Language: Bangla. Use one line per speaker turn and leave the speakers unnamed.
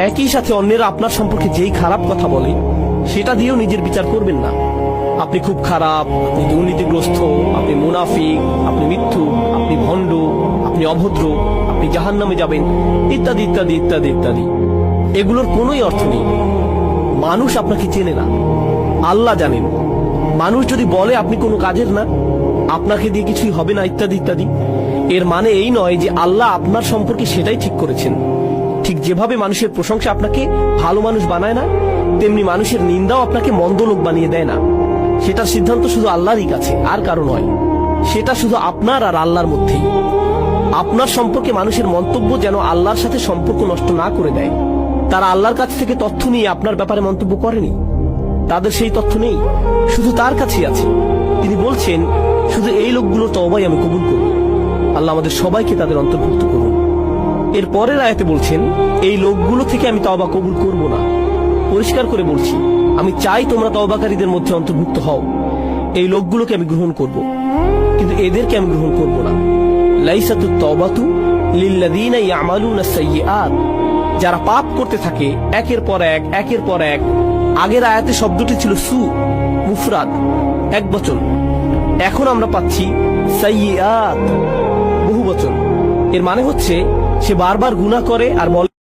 একই সাথে অন্যেরা আপনার সম্পর্কে যেই খারাপ কথা বলে, সেটা দিয়েও নিজের বিচার করবেন না। আপনি খুব খারাপ, আপনি দুর্নীতিগ্রস্ত, আপনি মুনাফিক, আপনি মিথ্যু, আপনি ভণ্ড, আপনি অভদ্র, আপনি জাহান নামে যাবেন, ইত্যাদি ইত্যাদি ইত্যাদি ইত্যাদি। এগুলোর কোনোই অর্থ নেই। মানুষ আপনাকে চেনে না। আল্লাহ জানেন। মানুষ যদি বলে আপনি কোনো কাজের না, আপনাকে দিয়ে কিছুই হবে না, ইত্যাদি ইত্যাদি। এর মানে এই নয় যে আল্লাহ আপনার সম্পর্কে সেটাই ঠিক করেছেন। ঠিক যেভাবে মানুষের প্রশংসা আপনাকে ভালো মানুষ বানায় না, তেমনি মানুষের নিন্দাও আপনাকে মন্দ লোক বানিয়ে দেয় না। সেটার সিদ্ধান্ত শুধু আল্লাহরই কাছে, আর কারও নয়। সেটা শুধু আপনার আর আল্লাহর মধ্যেই। আপনার সম্পর্কে মানুষের মন্তব্য যেন আল্লাহর সাথে সম্পর্ক নষ্ট না করে দেয়। তারা আল্লাহর কাছ থেকে তথ্য নিয়ে আপনার ব্যাপারে মন্তব্য করেনি। তাদের সেই তথ্য নেই, শুধু তার কাছেই আছে। তিনি বলছেন, শুধু এই লোকগুলোর তবাই আমি কবুল করব আল্লাহ আমাদের সবাইকে তাদের অন্তর্ভুক্ত করুন। এর পরের আয়াতে বলছেন, এই লোকগুলো থেকে আমি তবা কবুল করব না। পরিষ্কার করে বলছি, আমি চাই তোমরা তবাকারীদের মধ্যে অন্তর্ভুক্ত হও। এই লোকগুলোকে আমি গ্রহণ করব, কিন্তু এদেরকে আমি গ্রহণ করব না। লাইসাতু সাইয়্যাত। যারা পাপ করতে থাকে, একের পর এক, একের পর এক। আগের আয়াতে শব্দটি ছিল সু, মুফরাদ, এক বচন। এখন আমরা পাচ্ছি বহু বচন। এর মানে হচ্ছে সে বারবার গুণা করে আর বলে